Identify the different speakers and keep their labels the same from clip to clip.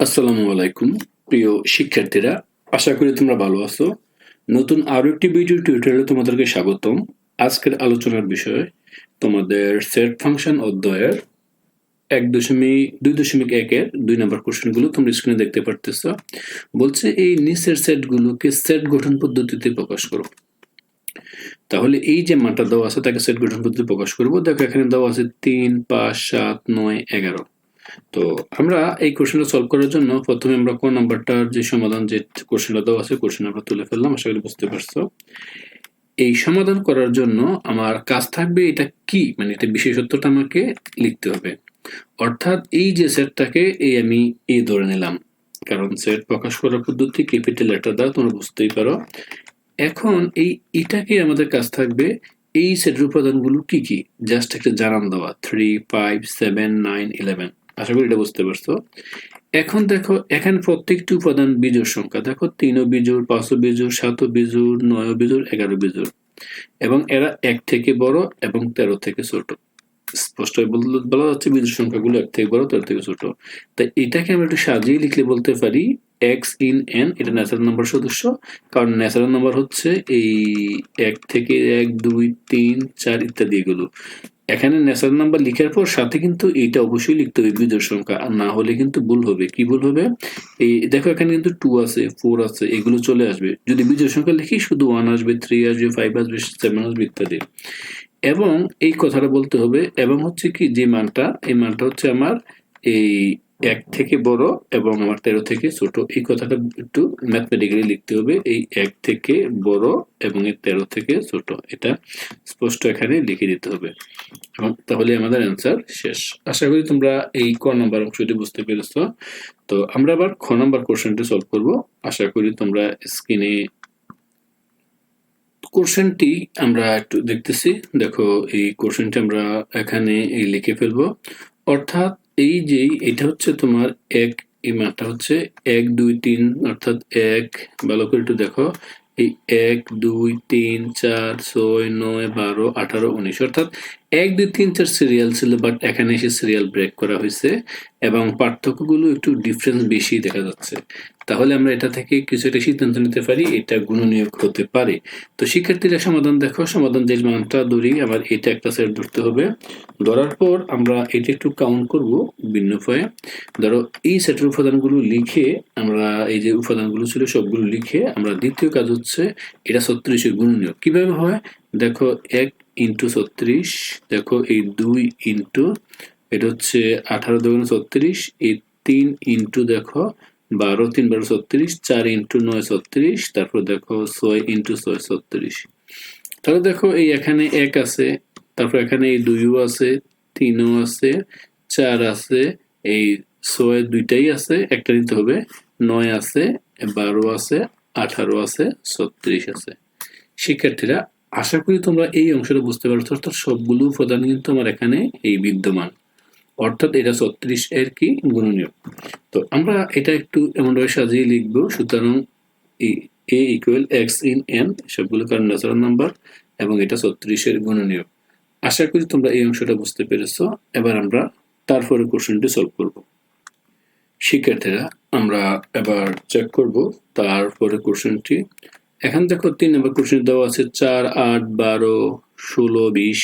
Speaker 1: আসসালামু আলাইকুম, প্রিয় শিক্ষার্থীরা, আশা করি তোমরা ভালো আছো। নতুন আরও একটি ভিডিও টিউটোরিয়ালে তোমাদেরকে স্বাগতম। আজকের আলোচনার বিষয় তোমাদের সেট ফাংশন অধ্যায়ের এক দশমিক দুই দশমিক একের দুই নম্বর কোশ্চেনগুলো তোমরা স্ক্রিনে দেখতে পারতেছ। বলছে এই নিচের সেটগুলোকে সেট গঠন পদ্ধতিতে প্রকাশ করো। তাহলে এই যে মানটা দেওয়া আছে, তাকে সেট গঠন পদ্ধতি প্রকাশ করব। দেখো এখানে দেওয়া আছে তিন, পাঁচ, সাত, নয়, এগারো। তো আমরা এই কোশ্চেনটা সলভ করার জন্য প্রথমে আমরা কোন নাম্বারটার যে সমাধান যে কোশ্চেনটা দেওয়া আছে কোশ্চেন আমরা তুলে ফেললাম। আশা করি বুঝতে পারছ। এই সমাধান করার জন্য আমার কাজ থাকবে এটা কি? মানে এটা বিশেষত্বটা আমাকে লিখতে হবে। অর্থাৎ এই যে সেটটাকে এই আমি এ ধরে নিলাম। কারণ সেট প্রকাশ করার পদ্ধতি ক্যাপিটাল লেটার দ্বারা তোমরা বুঝতেই পারো। এখন এই এটাকে আমাদের কাজ থাকবে এই সেটের উপাদানগুলো কি কি? জাস্ট একটা জানান দেওয়া। Three five seven nine eleven আশা করি এটা বুঝতে পারছ। এখন দেখো, এখানে প্রত্যেকটি উপাদান বীজোর সংখ্যা। দেখো, তিনও বীজোর পাঁচও বীজোর সাতও বীজোর নয়ও বীজোর এগারো বীজোর এবং এরা এক থেকে বড় এবং তেরো থেকে ছোট। স্পষ্ট বলা যাচ্ছে বীজের সংখ্যাগুলো এক থেকে বড়, তেরো থেকে ছোট। তাই এটাকে আমরা একটু সাজিয়ে লিখলে বলতে পারি এক্স ইন এন এটা ন্যাচারাল নাম্বার সদস্য। কারণ ন্যাচারাল নাম্বার হচ্ছে এই এক থেকে এক, দুই, তিন, চার ইত্যাদি এগুলো। এখানে ন্যাচারাল নাম্বার লিখার পর সাথে কিন্তু এইটা অবশ্যই লিখতে হবে বিজোড় সংখ্যা, আর না হলে কিন্তু ভুল হবে। কি ভুল হবে? এই দেখো এখানে কিন্তু টু আছে ফোর আছে, এগুলো চলে আসবে। যদি বিজোড় সংখ্যা লিখি, শুধু ওয়ান আসবে থ্রি আসবে ফাইভ আসবে সেভেন আসবে ইত্যাদি। এবং এই কথাটা বলতে হবে, এবং হচ্ছে কি, যে মানটা, এই মানটা হচ্ছে আমার এই এক থেকে বড় এবং আমার তেরো থেকে ছোট। এই কথাটা একটু ম্যাথমেটিক্যালি লিখতে হবে। এই এক থেকে বড় এবং এই তেরো থেকে ছোট, এটা স্পষ্ট এখানে লিখে দিতে হবে। এবং তাহলে আমাদের অ্যান্সার শেষ। আশা করি তোমরা এই ক নাম্বার অংশটি বুঝতে পেরেছ। তো আমরা আবার খ নাম্বার কোশ্চেনটি সলভ করব। আশা করি তোমরা স্ক্রিনে কোশ্চেনটি আমরা একটু দেখতেছি। দেখো, এই কোশ্চেনটি আমরা এখানে লিখে ফেলব। অর্থাৎ এই যে এটা হচ্ছে তোমার এক, এই মানটা হচ্ছে এক, দুই, তিন, অর্থাৎ এক। ভালো করে একটু দেখো। এই এক, দুই, তিন, চার, ছয়, নয়, বারো, আঠারো, উনিশ। অর্থাৎ এক, দুই, তিন, চার সিরিয়াল ছিল বাট এখানে এসে সিরিয়াল ব্রেক করা হয়েছে। এবং পার্থক্যগুলো একটু ডিফারেন্স বেশি দেখা যাচ্ছে। তাহলে আমরা এটা থেকে কিছু একটা সিদ্ধান্ত নিতে পারি, এটা গুণনীয়ক হতে পারে। তো শিক্ষার্থীরা সমাধান দেখো, সমাধান যে মানটা ধরি, আবার এটা একটা সেট ধরতে হবে। ধরার পর আমরা এটা একটু কাউন্ট করব ভিন্ন উপায়ে। ধরো, এই সেটের উপাদানগুলো লিখে আমরা, এই যে উপাদানগুলো ছিল সবগুলো লিখে আমরা দ্বিতীয় কাজ হচ্ছে এটা ছত্রিশের গুণনীয়ক। কীভাবে হয়? দেখো, এক ইন্টু ছত্রিশ, দেখো, এই দুই ইন্টু, এটা হচ্ছে আঠারো দুগুণ ছত্রিশ, এই তিন ইন্টু, দেখো বারো, তিন বারো ছত্রিশ, চার ইন্টু নয় ছত্রিশ, তারপর দেখো ছয় ইন্টু ছয় ছত্রিশ। তাহলে দেখো এই এখানে এক আছে, তারপর এখানে এই দুইও আছে, তিনও আছে, চার আছে, এই ছয় দুইটাই আছে, একটা নিতে হবে, নয় আছে, বারো আছে, আঠারো আছে, ছত্রিশ আছে। শিক্ষার্থীরা, আশা করি তোমরা এই অংশটা বুঝতে পারছ, অর্থাৎ সবগুলো উপাদান কিন্তু আমার এখানে এই বিদ্যমান। অর্থাৎ এটা ছত্রিশ এর কি গুণনীয়। তো আমরা এটা একটু এমনভাবে সাজিয়ে লিখব, সুতরাং A equal x in N সবগুলো কারণ ন্যাচারাল নাম্বার এবং এটা ছত্রিশের গুণনীয়। আশা করি তোমরা এই অংশটা বুঝতে পেরেছ। এবার আমরা তারপরে কোশ্চেনটি সলভ করব। শিক্ষার্থীরা, আমরা এবার চেক করব তারপরে কোশ্চেনটি। এখন দেখো তিন নম্বর কোশ্চেন দেওয়া আছে, চার, আট, বারো, ষোলো, বিশ।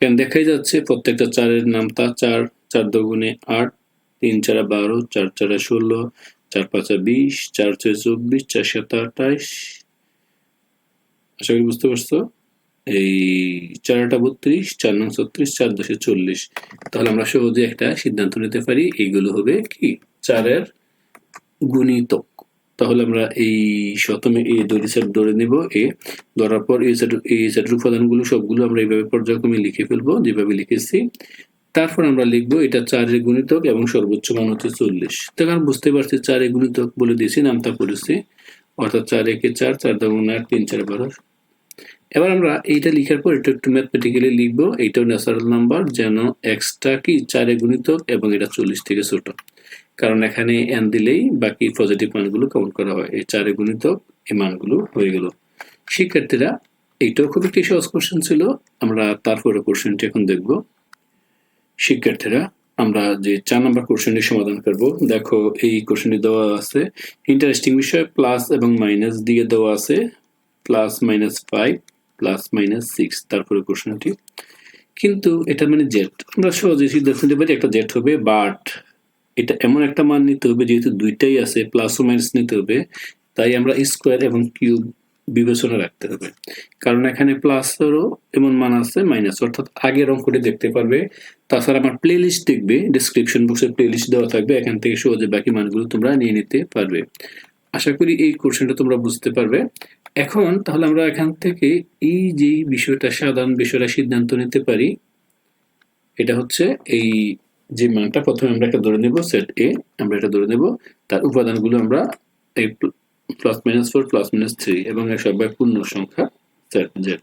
Speaker 1: এখানে দেখাই যাচ্ছে প্রত্যেকটা চারের নামটা চার চার দগুণে আট, তিন চারা বারো, চার চারা ষোলো, চার পাঁচা বিশ, চার ছয় চব্বিশ, চার সাত আঠাইশ আশা করি বুঝতে পারছ? এই চারটা বত্রিশ, চার নং ছত্রিশ, চার দশে চল্লিশ। তাহলে আমরা সহজে একটা সিদ্ধান্ত নিতে পারি এইগুলো হবে কি? চারের গুণিতক তাহলে আমরা এই শতমে এই দড়ি সেট ধরে নেব। এ ধরার পর এই সেট এই সেটের উপাদানগুলো সবগুলো আমরা এইভাবে পর্যায়ক্রমে লিখে ফেলব, যেভাবে লিখেছি। তারপর আমরা লিখব এটা চারের গুণিতক এবং সর্বোচ্চ মান হচ্ছে চল্লিশ। তখন বুঝতে পারছি চারের গুণিতক বলে দিয়েছি, নামটা করেছি। অর্থাৎ চার একে চার চার দাগুণ আট তিন, চার বারো। এবার আমরা এইটা লিখার পর এটা একটু ম্যাথমেটিক্যালি লিখব। এইটাও ন্যাচারাল নাম্বার যেন এক্সটা কি? চারে গুণিতক এবং এটা চল্লিশ থেকে ছোট। কারণ এখানে এন দিলেই বাকি পজিটিভ মানগুলো কাউন্ট করা হয়। এই চারে গুণিতক এই মানগুলো হয়ে গেল। শিক্ষার্থীরা, এইটাও খুব একটি সহজ কোশ্চেন ছিল। আমরা তারপরে কোশ্চেনটি এখন দেখব। শিক্ষার্থীরা, আমরা যে চার নম্বর কোশ্চেনটি সমাধান করব। দেখো, এই কোশ্চেনটি দেওয়া আছে। ইন্টারেস্টিং বিষয় প্লাস এবং মাইনাস দিয়ে দেওয়া আছে। Plus minus five plus minus six তারপরে কোশ্চেনটি কিন্তু এটা মানে জেড আমরা সহজে সিদ্ধান্ত নিতে পারি একটা জেড হবে বাট। এটা এমন একটা মান নিতে হবে, যেহেতু দুইটাই আছে প্লাস ও মাইনাস নিতে হবে, তাই আমরা স্কোয়ার এবং কিউব বিবেচনা রাখতে হবে। কারণ এখানে প্লাসেরও এমন মান আছে মাইনাস অর্থাৎ আগের অঙ্কটি দেখতে পারবে। তাছাড়া আমার প্লে লিস্ট দেখবে ডিসক্রিপশন বক্সে প্লে লিস্ট দেওয়া থাকবে, এখান থেকে সহজে বাকি মানগুলো তোমরা নিয়ে নিতে পারবে। আশা করি এই কোশ্চেনটা তোমরা বুঝতে পারবে। এখন তাহলে আমরা এখান থেকে এই যে বিষয়টা, সাধারণ বিষয়টা সিদ্ধান্ত নিতে পারি, এটা হচ্ছে এই যে মানটা প্রথমে আমরা একটা ধরে নেব সেট এ আমরা এটা ধরে নেব। তার উপাদানগুলো আমরা এই plus minus four plus minus three এবং এর সবাই পূর্ণ সংখ্যা সেট জেড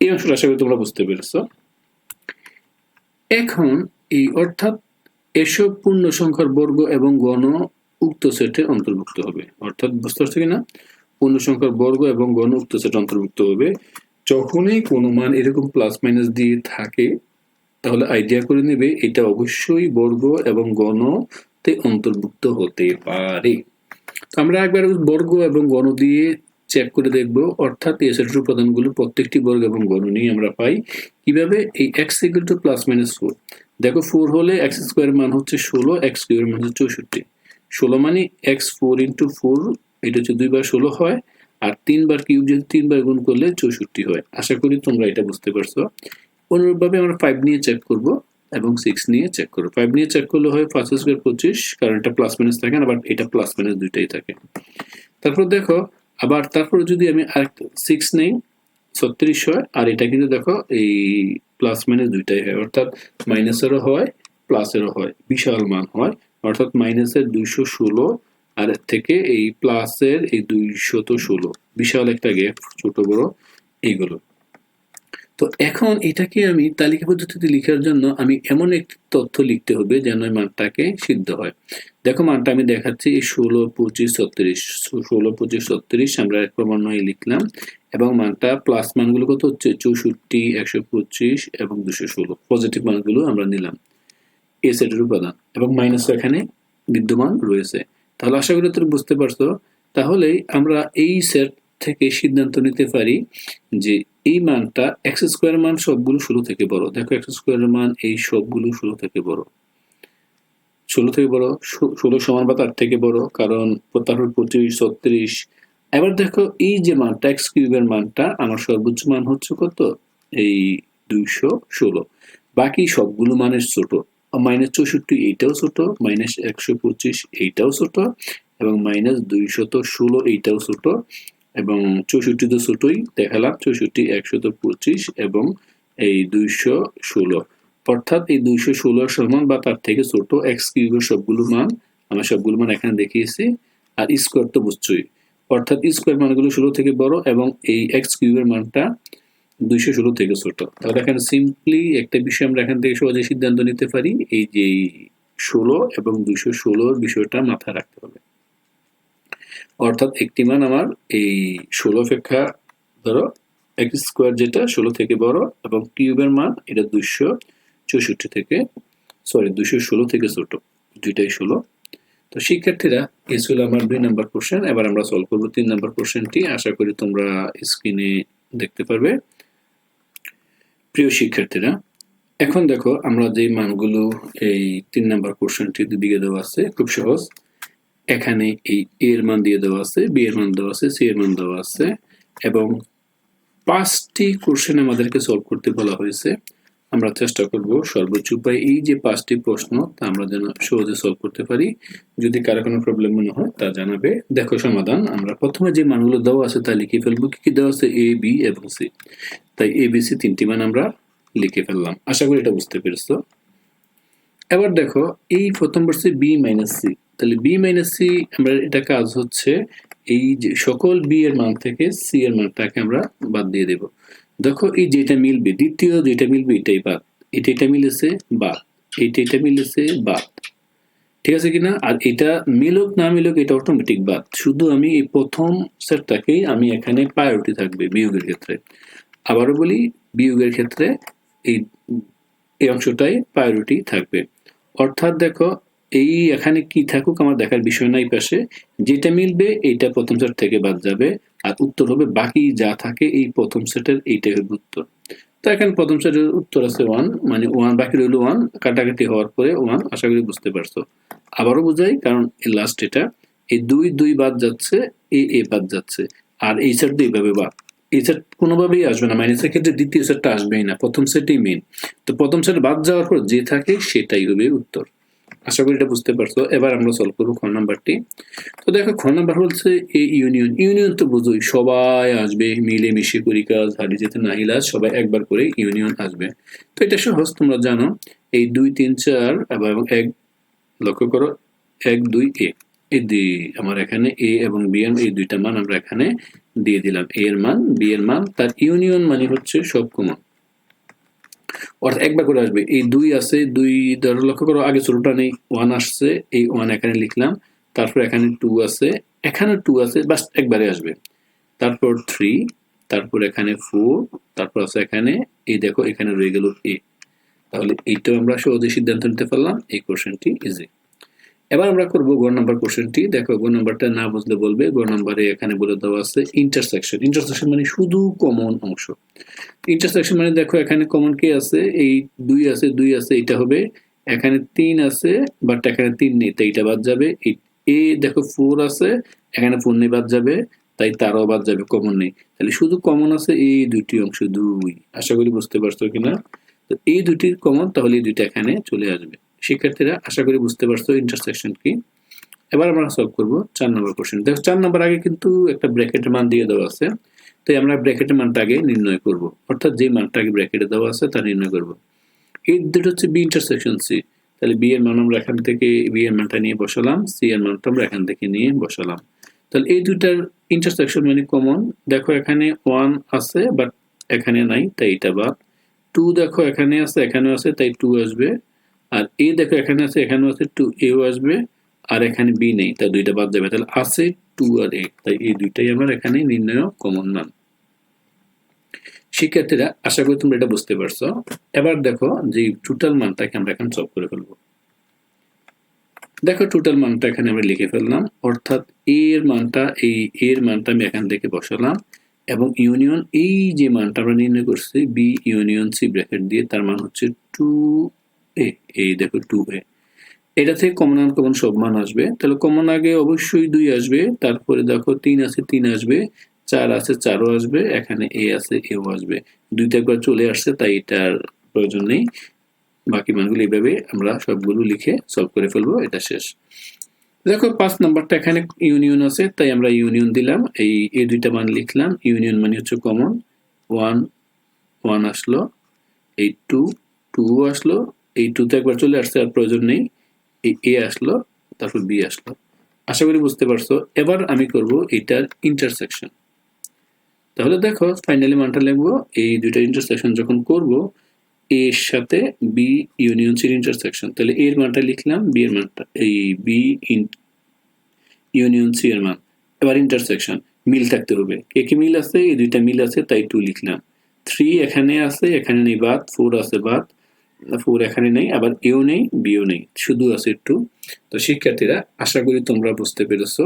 Speaker 1: এই অংশটা আশা করি তোমরা বুঝতে পেরেছ। এখন এই অর্থাৎ এসব পূর্ণ সংখ্যার বর্গ এবং গণ উক্ত সেটে অন্তর্ভুক্ত হবে। অর্থাৎ বুঝতে পারছ কিনা? পূর্ণ সংখ্যার বর্গ এবং গণ উক্ত সেট অন্তর্ভুক্ত হবে। যখনই কোনো মান এরকম প্লাস মাইনাস দিয়ে থাকে তাহলে আইডিয়া করে নেবে এটা অবশ্যই বর্গ এবং গণতে অন্তর্ভুক্ত হতে পারে। আমরা একবার বর্গ এবং গণ দিয়ে চেক করে দেখব। অর্থাৎ এই সেটের উপাদানগুলো প্রত্যেকটি বর্গ এবং গণ নিয়ে আমরা পাই। কীভাবে? এই x equal to plus minus four দেখো ফোর হলে এক্স স্কোয়ার মান হচ্ছে ষোলো এক্স কিউবের মান হচ্ছে চৌষট্টি। ষোলো মানে এক্স ফোর ইন্টু ফোর এটা হচ্ছে দুইবার ষোলো হয়, আর তিনবার কিউব যদি তিনবার গুণ করলে চৌষট্টি হয়। আশা করি তোমরা এটা বুঝতে পারছ। অনুরূপভাবে আমরা ফাইভ নিয়ে চেক করব এবং সিক্স নিয়ে চেক করব। ফাইভ নিয়ে চেক করলে হয় পাঁচ স্কোয়ার পঁচিশ, কারণ এটা প্লাস মাইনাস থাকে না বাট এটা প্লাস মাইনাস দুইটাই থাকে। তারপর দেখো, আবার তারপরে যদি আমি আর সিক্স নেই, ছত্রিশ হয়, আর এটা কিন্তু দেখো এই প্লাস মাইনাস দুইটাই হয়, অর্থাৎ মাইনাসেরও হয় প্লাসেরও হয়, বিশাল মান হয়, অর্থাৎ মাইনাসের দুইশো ষোলো, আর এর থেকে এই প্লাসের এই দুইশত ষোলো। বিশাল একটা গ্যাপ ছোট বড়, এইগুলো। তো এখন এটাকে আমি তালিকা পদ্ধতিতে লিখার জন্য আমি এমন একটি তথ্য লিখতে হবে যেন মানটাকে সিদ্ধ হয়। দেখো মানটা আমি দেখাচ্ছি, এই ষোলো, পঁচিশ, ছত্রিশ, ষোলো, পঁচিশ, ছত্রিশ, আমরা এক ক্রমান্বয়ে লিখলাম। এবং মানটা প্লাস মানগুলো কত হচ্ছে? চৌষট্টি, একশো পঁচিশ এবং দুশো ষোলো। পজিটিভ মানগুলো আমরা নিলাম। এ সেটের উপাদান। এবং মাইনাস এখানে বিদ্যমান রয়েছে। তাহলে আশা করি তুমি বুঝতে পারছ। তাহলে আমরা এই সেট থেকে সিদ্ধান্ত নিতে পারি যে এই মানটা এক্স স্কোয়ার মান সবগুলো ষোলো থেকে বড়। দেখো এক্স স্কোয়ারের মান এই সবগুলো ষোলো থেকে বড়। ষোলো থেকে বড় ষোলো সমান বা তার থেকে বড়, কারণ তারপর পঁচিশ, ছত্রিশ। এবার দেখো এই যে মানটা এক্স কিউবের মানটা, আমার সর্বোচ্চ মান হচ্ছে কত? এই দুইশো ষোলো। বাকি সবগুলো মানের ছোট। মাইনাস চৌষট্টি, এইটাও ছোট। মাইনাস একশো পঁচিশ, এইটাও ছোট। এবং মাইনাস দুইশত ষোলো, এইটাও ছোট। এবং চৌষট্টি তো ছোটই, দেখালাম চৌষট্টি একশত পঁচিশ এবং এই দুইশো ষোলো। অর্থাৎ এই দুইশো ষোলো সমান বা তার থেকে ছোট এক্স কিউবের সবগুলো মান আমরা সবগুলো মান এখানে দেখিয়েছি, আর স্কোয়ার তো বুঝছই। অর্থাৎ স্কোয়ার মানগুলো ষোলো থেকে বড় এবং এই এক্স কিউবের মানটা দুইশো ষোলো থেকে ছোট। তাহলে এখানে সিম্পলি একটা বিষয় আমরা এখান থেকে সহজে সিদ্ধান্ত নিতে পারি, এই যে ষোলো এবং দুইশো ষোলোর বিষয়টা মাথায় রাখতে হবে। অর্থাৎ একটি মান আমার এই ষোলো অপেক্ষা ধরো এক্স স্কোয়ার যেটা ষোলো থেকে বড় এবং কিউবের মান এটা দুইশো চৌষট্টি থেকে সরি দুইশো ষোলো থেকে ছোট, দুইটাই ষোলো। তো শিক্ষার্থীরা, এই ছিল আমার দুই নাম্বার কোশ্চেন এবার আমরা সলভ করব তিন নাম্বার কোশ্চেনটি আশা করি তোমরা স্ক্রিনে দেখতে পারবে। প্রিয় শিক্ষার্থীরা, এখন দেখো আমরা যে মানগুলো এই তিন নাম্বার কোশ্চেনটি দিকে দেওয়া আছে, খুব সহজ। এখানে এই এর মান দিয়ে দেওয়া আছে, বি এর মান দেওয়া আছে, সি এর মান দেওয়া আছে এবং পাঁচটি কোশ্চেন আমাদেরকে সলভ করতে বলা হয়েছে। আমরা চেষ্টা করব সর্বোচ্চ উপায়। এই যে পাঁচটি প্রশ্ন, তা আমরা যেন সহজে সলভ করতে পারি। যদি কারও কোনো প্রবলেম মনে হয়, তা জানাবে। দেখো সমাধান, আমরা প্রথমে যে মানগুলো দেওয়া আছে, তা লিখে ফেলব। কি কি দেওয়া আছে? এ বি এবং সি তাই এ বি সি তিনটি মান আমরা লিখে ফেললাম। আশা করি এটা বুঝতে পেরেছ। এবার দেখো, এই প্রথম বর্ষে বি মাইনাস সি তাহলে বি মাইনাস সি আমরা এটা কাজ হচ্ছে এই যে সকল বি এর মান থেকে সি এর মানটাকে আমরা বাদ দিয়ে দেব। দেখো এই যেটা মিলবে, দ্বিতীয় যেটা মিলবে এটাই বাদ। এটা এটা মিলেছে, বাদ। এইটা এটা মিলেছে, বাদ। ঠিক আছে কিনা? আর এটা মিলুক, না মিলুক, এটা অটোমেটিক বাদ। শুধু আমি এই প্রথম সেটটাকেই আমি এখানে প্রায়োরিটি থাকবে বিয়োগের ক্ষেত্রে। আবারও বলি, বিয়োগের ক্ষেত্রে এই এই অংশটাই প্রায়োরিটি থাকবে। অর্থাৎ দেখো এই এখানে কি থাকুক আমার দেখার বিষয় নাই পাশে। যেটা মিলবে এইটা প্রথম সেট থেকে বাদ যাবে, আর উত্তর হবে বাকি যা থাকে এই প্রথম সেটের এইটাই হবে উত্তর। তো এখানে প্রথম সেটের উত্তর আছে ওয়ান মানে ওয়ান বাকি রইল ওয়ান কাটাকাটি হওয়ার পরে ওয়ান আশা করি বুঝতে পারছ। আবারও বোঝাই, কারণ এই লাস্ট এটা, এই দুই দুই বাদ যাচ্ছে এ এ বাদ যাচ্ছে, আর এই সেট এইভাবে বাদ এই সেট কোনোভাবেই আসবে না মাইনাসের ক্ষেত্রে দ্বিতীয় সেটটা আসবেই না, প্রথম সেটই মেন তো প্রথম সেট বাদ যাওয়ার পর যে থাকে সেটাই হবে উত্তর। আশা করি এটা বুঝতে পারছ। এবার আমরা সলভ করব খ নাম্বারটি। তো দেখো, খ নাম্বার বলছে এই ইউনিয়ন ইউনিয়ন তো বুঝোই, সবাই আসবে মিলে মিশে করি কাজ হারি যেতে না নাহিলা সবাই একবার করে ইউনিয়ন আসবে। তো এটা সহজ, তোমরা জানো, এই দুই, তিন, চার এবং এক, লক্ষ্য করো, এক, দুই, এ। এই দুই আমার এখানে এ এবং বি এর, এই দুইটা মান আমরা এখানে দিয়ে দিলাম। এ এর মান, বি এর মান, তার ইউনিয়ন মানে হচ্ছে সব কমন। অর্থাৎ একবার করে আসবে, এই দুই আছে, দুই ধরো লক্ষ্য করো, আগে ছোটটা নেই ওয়ান আসছে, এই ওয়ান এখানে লিখলাম, তারপর এখানে টু আছে, এখানে টু আছে, বাস একবারে আসবে। তারপর থ্রি তারপর এখানে ফোর তারপর আছে এখানে, এই দেখো এখানে রয়ে গেল এ তাহলে এইটাও আমরা সহজে সিদ্ধান্ত নিতে পারলাম, এই কোশ্চেনটি ইজি এবার আমরা করব গ নাম্বার কোশ্চেনটি। দেখো গ নাম্বারটা না বুঝলে বলবে গ নাম্বারে এখানে বলে দেওয়া আছে ইন্টারসেকশন ইন্টারসেকশন মানে শুধু কমন অংশ। ইন্টারসেকশন মানে দেখো, এখানে কমন কে আছে? এই দুই আছে দুই আছে এটা হবে। এখানে তিন আছে বাট এখানে তিন নেই তাই এটা বাদ যাবে। এ দেখো ফোর আছে, এখানে ফোর নেই, বাদ যাবে। তাই তারও বাদ যাবে কমন নেই। তাহলে শুধু কমন আছে, এই দুটি অংশ দুই। আশা করি বুঝতে পারছ কিনা? তো এই দুটির কমন তাহলে এই দুইটা এখানে চলে আসবে। শিক্ষার্থীরা আশা করি বুঝতে পারছ ইন্টারসেকশন কি। এবার আমরা সলভ করব চার নম্বর কোশ্চেন দেখো, চার নম্বর আগে কিন্তু একটা ব্র্যাকেটের মান দিয়ে দেওয়া আছে। তাই আমরা ব্র্যাকেটের মানটা আগে নির্ণয় করব। অর্থাৎ যে মানটা আগে ব্র্যাকেটে দেওয়া আছে তা নির্ণয় করব। এই দুটো হচ্ছে বি ইন্টারসেকশন সি তাহলে বি এর মান আমরা এখান থেকে বি এর মানটা নিয়ে বসালাম সি এর মানটা আমরা এখান থেকে নিয়ে বসালাম। তাহলে এই দুটার ইন্টারসেকশন মানে কমন দেখো, এখানে ওয়ান আছে বাট এখানে নাই, তাই এটা বাদ। টু দেখো, এখানে আছে, এখানেও আছে, তাই টু আসবে। আর এ দেখো, এখানে আছে এখানেও আছে টু এও আসবে, আর এখানে বি নেই, তাই দুইটা বাদ যাবে। তাহলে আছে টু আর এ তাই এই দুইটাই আমার এখানে নির্ণয় কমন মান শিক্ষার্থীরা, আশা করি তোমরা এটা বুঝতে পারছ। এবার দেখো যে টোটাল মানটাকে আমরা এখন সলভ করে ফেলব। দেখো টোটাল মানটা এখানে আমরা লিখে ফেললাম, অর্থাৎ এর মানটা, এই এর মানটা আমি এখান থেকে বসালাম, এবং ইউনিয়ন এই যে মানটা আমরা নির্ণয় করছি বি ইউনিয়ন সি ব্র্যাকেট দিয়ে, তার মান হচ্ছে টু এ, এই দেখো টু এ এটা থেকে কমন আর কমন সব মান আসবে। তাহলে কমন আগে অবশ্যই দুই আসবে, তারপরে দেখো তিন আছে, তিন আসবে, চার আছে, চারও আসবে, এখানে এ আছে এও আসবে। দুইটা একবার চলে আসছে, তাই এটার প্রয়োজন নেই। বাকি মানগুলো এইভাবে আমরা সবগুলো লিখে সলভ করে ফেলব, এটা শেষ। দেখো, পাঁচ নাম্বারটা এখানে ইউনিয়ন আছে, তাই আমরা ইউনিয়ন দিলাম। এই এই দুইটা মান লিখলাম। ইউনিয়ন মানে হচ্ছে কমন ওয়ান ওয়ান আসলো, এই টু টু আসলো এই টুতে একবার চলে আসছে আর প্রয়োজন নেই। এই এ আসলো, তারপর বি আসলো। আশা করি বুঝতে পারছ। এবার আমি করব এটার ইন্টারসেকশন তাহলে দেখো ফাইনালি মানটা লিখব। এই দুইটা ইন্টারসেকশন যখন করব এর সাথে বি ইউনিয়ন সির ইন্টারসেকশন তাহলে এর মানটা লিখলাম বি এর মানটা, এই বি ইউনিয়ন সি এর মান। এবার ইন্টারসেকশন মিল থাকতে হবে। কে কি মিল আছে? এই দুইটা মিল আছে, তাই টু লিখলাম। থ্রি এখানে আছে, এখানে নেই বাদ ফোর আছে বাদ। ফোর এখানে নেই, আবার এও নেই বিও নেই, শুধু আছে টু। তো শিক্ষার্থীরা, আশা করি তোমরা বুঝতে পেরেছ।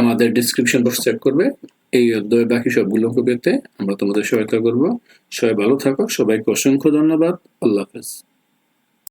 Speaker 1: আমাদের ডিসক্রিপশন বক্স চেক করবে, এই অধ্যায় বাকি সবগুলো পেতে আমরা তোমাদের সহায়তা করব। সবাই ভালো থাকো, সবাইকে অসংখ্য ধন্যবাদ, আল্লাহ হাফেজ।